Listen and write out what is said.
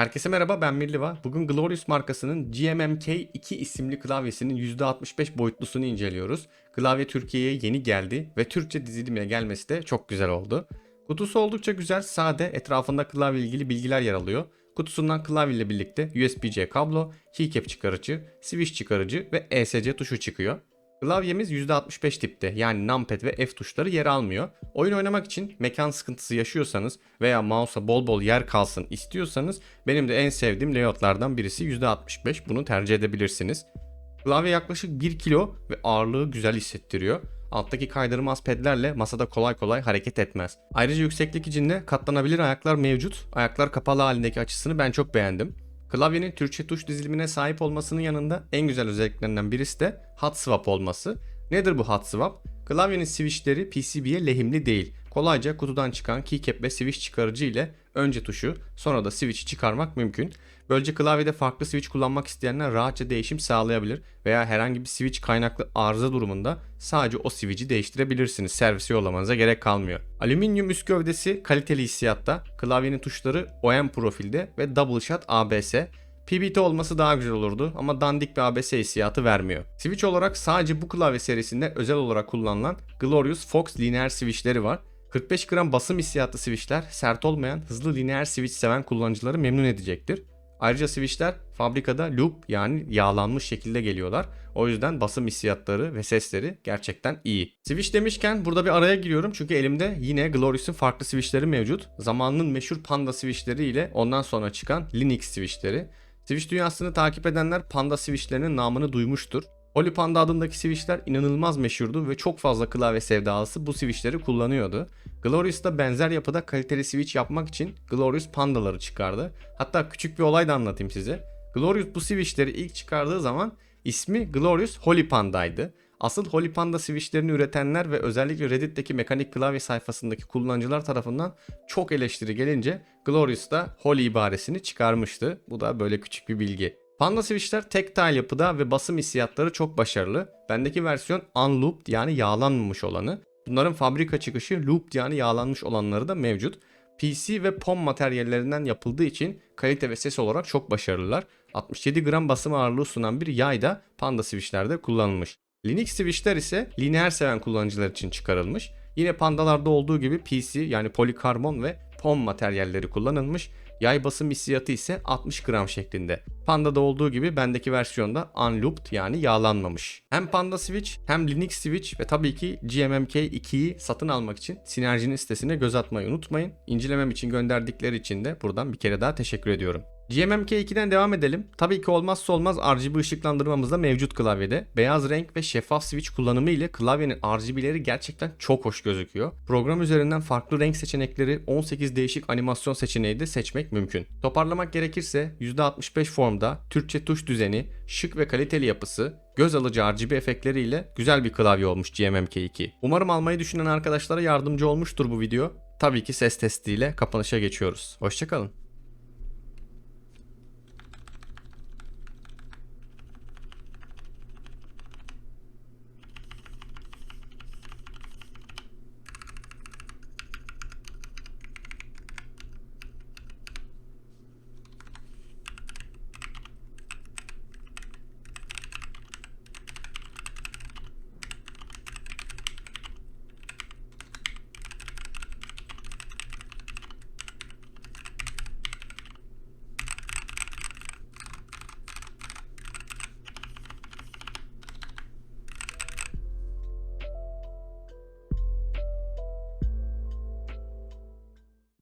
Herkese merhaba ben Mirliva. Bugün Glorious markasının GMMK2 isimli klavyesinin %65 boyutlusunu inceliyoruz. Klavye Türkiye'ye yeni geldi ve Türkçe dizilimine gelmesi de çok güzel oldu. Kutusu oldukça güzel, sade, etrafında klavye ilgili bilgiler yer alıyor. Kutusundan klavye ile birlikte USB-C kablo, keycap çıkarıcı, switch çıkarıcı ve ESC tuşu çıkıyor. Klavyemiz %65 tipte yani numpad ve F tuşları yer almıyor. Oyun oynamak için mekan sıkıntısı yaşıyorsanız veya mouse'a bol bol yer kalsın istiyorsanız benim de en sevdiğim layoutlardan birisi %65 bunu tercih edebilirsiniz. Klavye yaklaşık 1 kilo ve ağırlığı güzel hissettiriyor. Alttaki kaydırmaz pedlerle masada kolay kolay hareket etmez. Ayrıca yükseklik içinde katlanabilir ayaklar mevcut. Ayaklar kapalı halindeki açısını ben çok beğendim. Klavyenin Türkçe tuş dizilimine sahip olmasının yanında en güzel özelliklerinden birisi de hot swap olması. Nedir bu hot swap? Klavyenin switchleri PCB'ye lehimli değil. Kolayca kutudan çıkan keycap ve switch çıkarıcı ile önce tuşu sonra da switch'i çıkarmak mümkün. Böylece klavyede farklı switch kullanmak isteyenler rahatça değişim sağlayabilir veya herhangi bir switch kaynaklı arıza durumunda sadece o switch'i değiştirebilirsiniz. Servise yollamanıza gerek kalmıyor. Alüminyum üst gövdesi kaliteli hissiyatta, klavyenin tuşları OM profilde ve double shot ABS. PBT olması daha güzel olurdu ama dandik bir ABS hissiyatı vermiyor. Switch olarak sadece bu klavye serisinde özel olarak kullanılan Glorious Fox lineer switchleri var. 45 gram basım hissiyatlı switchler sert olmayan hızlı lineer switch seven kullanıcıları memnun edecektir. Ayrıca switchler fabrikada loop yani yağlanmış şekilde geliyorlar. O yüzden basım hissiyatları ve sesleri gerçekten iyi. Switch demişken burada bir araya giriyorum çünkü elimde yine Glorious'un farklı switchleri mevcut. Zamanının meşhur Panda switchleri ile ondan sonra çıkan Linux switchleri. Switch dünyasını takip edenler Panda switchlerinin namını duymuştur. Holy Panda adındaki switchler inanılmaz meşhurdu ve çok fazla klavye sevdalısı bu switchleri kullanıyordu. Glorious da benzer yapıda kaliteli switch yapmak için Glorious Panda'ları çıkardı. Hatta küçük bir olay da anlatayım size. Glorious bu switchleri ilk çıkardığı zaman ismi Glorious Holy Panda'ydı. Asıl Holy Panda switchlerini üretenler ve özellikle Reddit'teki mekanik klavye sayfasındaki kullanıcılar tarafından çok eleştiri gelince Glorious da Holy ibaresini çıkarmıştı. Bu da böyle küçük bir bilgi. Panda switchler tek tile yapıda ve basım hissiyatları çok başarılı. Bendeki versiyon unlooped yani yağlanmamış olanı. Bunların fabrika çıkışı looped yani yağlanmış olanları da mevcut. PC ve POM materyallerinden yapıldığı için kalite ve ses olarak çok başarılılar. 67 gram basım ağırlığı sunan bir yay da Panda switchlerde kullanılmış. Linux switchler ise lineer seven kullanıcılar için çıkarılmış. Yine Panda'larda olduğu gibi PC yani polikarbon ve POM materyalleri kullanılmış. Yay basım hissiyatı ise 60 gram şeklinde. Panda'da olduğu gibi bendeki versiyonda unlooped yani yağlanmamış. Hem Panda Switch hem Linux Switch ve tabii ki GMMK 2'yi satın almak için Sinerji'nin sitesine göz atmayı unutmayın. İncelemem için gönderdikleri için de buradan bir kere daha teşekkür ediyorum. GMMK 2'den devam edelim. Tabii ki olmazsa olmaz RGB ışıklandırmamız da mevcut klavyede. Beyaz renk ve şeffaf switch kullanımı ile klavyenin RGB'leri gerçekten çok hoş gözüküyor. Program üzerinden farklı renk seçenekleri 18 değişik animasyon seçeneği de seçmek mümkün. Toparlamak gerekirse %65 formda Türkçe tuş düzeni, şık ve kaliteli yapısı, göz alıcı RGB efektleriyle güzel bir klavye olmuş GMMK 2. Umarım almayı düşünen arkadaşlara yardımcı olmuştur bu video. Tabii ki ses testiyle kapanışa geçiyoruz. Hoşçakalın.